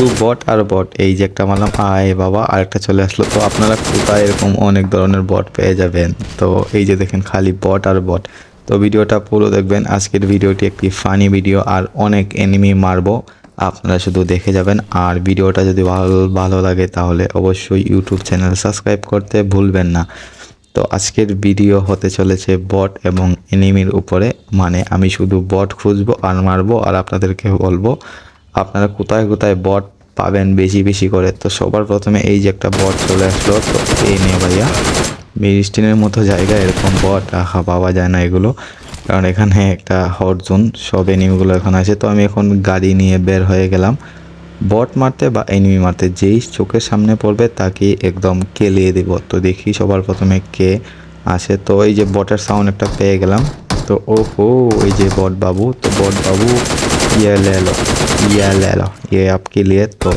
শুধু বট আর বট, এই যে একটা মারলাম, আয় বাবা, আরেকটা চলে আসলো। তো আপনারা কোথায় এরকম অনেক ধরনের বট পেয়ে যাবেন? তো এই যে দেখেন, খালি বট আর বট। তো ভিডিওটা পুরো দেখবেন। আজকের ভিডিওটি একটি ফানি ভিডিও আর অনেক এনিমি মারবো। আপনারা শুধু দেখে যাবেন। আর ভিডিওটা যদি ভালো ভালো লাগে তাহলে অবশ্যই ইউটিউব চ্যানেল সাবস্ক্রাইব করতে ভুলবেন না। তো আজকের ভিডিও হতে চলেছে বট এবং এনিমির উপরে। মানে আমি শুধু বট খুঁজবো আর মারবো আর আপনাদেরকে বলব আপনারা কোথায় কোথায় বট পাবেন বেশি বেশি করে? তো সবার প্রথমে এই যে একটা বট চলে আসলো, তো এই নিয়ে ভাইয়া, মেরিস্টিনের মতো জায়গায় এরকম বট আহা পাওয়া যায় না এগুলো। কারণ এখানে একটা হট জোন সব এনিমিগুলো এখানে আছে। তো আমি এখন গাড়ি নিয়ে বের হয়ে গেলাম। বট মারতে বা এনিমি মারতে যেই চোখের সামনে পড়বে তাকে একদম কেলিয়ে দিব। তো দেখি সবার প্রথমে কে আসে তো এই যে বটের সাউন্ড একটা পেয়ে গেলাম। তো ও ওই যে বট বাবু, তো বট বাবু ইয়ে লেলো ইয়ে লেলো ইয়ে আপকে লিয়ে তো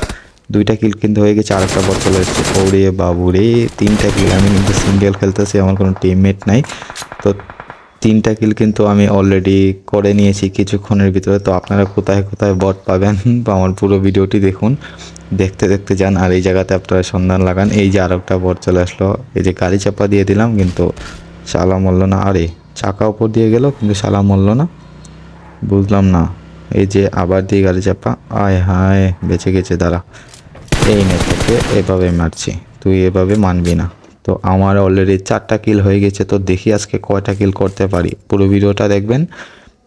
দুইটা কিল কিন্তু হয়ে গেছে, আরেকটা বট চলে এসেছে। ওরে বাবু রে তিনটা কিল, আমি কিন্তু সিঙ্গেল খেলতেছি, আমার কোনো টিমমেট নাই। তো তিনটা কিল কিন্তু আমি অলরেডি করে নিয়েছি কিছুক্ষণের ভিতরে। তো আপনারা কোথায় কোথায় বট পাবেন, বা আমার পুরো ভিডিওটি দেখুন। দেখতে দেখতে যান, আর এই জায়গাতে আপনারা সন্ধান লাগান। এই যে আরেকটা বট চলে আসলো, এই যে গাড়ি চাপা দিয়ে দিলাম, কিন্তু শালা মরল না। আরে, চাকা উপর দিয়ে গেল, কিন্তু শালা মরল না। বুঝলাম না। এই যে আবার দিয়ে গাড়ি চাপা। আয় হায়, বেঁচে গেছে, দাঁড়া। এই নে তোকে এভাবে মারছি, তুই এভাবে মানবি না। তো আমার অলরেডি চারটা কিল হয়ে গেছে, তো দেখি আজকে কয়টা কিল করতে পারি। পুরো ভিডিওটা দেখবেন।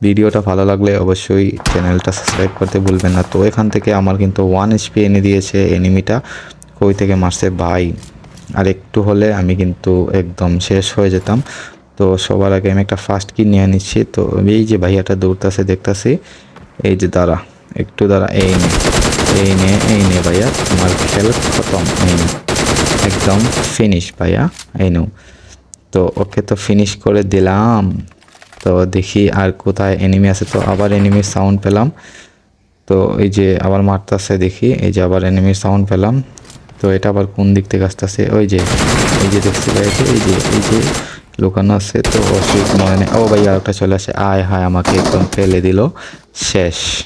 ভিডিওটা ভালো লাগলে অবশ্যই চ্যানেলটা সাবস্ক্রাইব করতে ভুলবেন না। তো এখান থেকে আমার কিন্তু ওয়ান এইচপি এনে দিয়েছে এনিমিটা কই থেকে মারছে? ভাই। আর একটু হলে আমি কিন্তু একদম শেষ হয়ে যেতাম। তো সবার আগে আমি একটা ফার্স্ট কিল নিয়ে নিচ্ছি। তো এই যে ভাইয়াটা দৌড়তাছে, দেখতাছি। এই যে দাঁড়া, একটু দাঁড়া, এই নে এই নে এই নে ভাইয়া, তোমার খেল খতম, এই নে, একদম ফিনিশ ভাইয়া, এই নো তো ওকে তো ফিনিশ করে দিলাম। তো দেখি আর কোথায় এনিমি আছে, তো আবার এনিমির সাউন্ড পেলাম। তো এই যে আবার মারতেছে, দেখি, এই যে আবার এনিমির সাউন্ড পেলাম। তো এটা আবার কোন দিক থেকে আসতেছে? ওই যে, এই যে দেখতে পেয়েছে এই যে এই যে লুকানো আছে, তো অসুখ মনে নেই। ও ভাই আরেকটা চলে আসে। আয় হায়, আমাকে একদম ফেলে দিল। শেষ।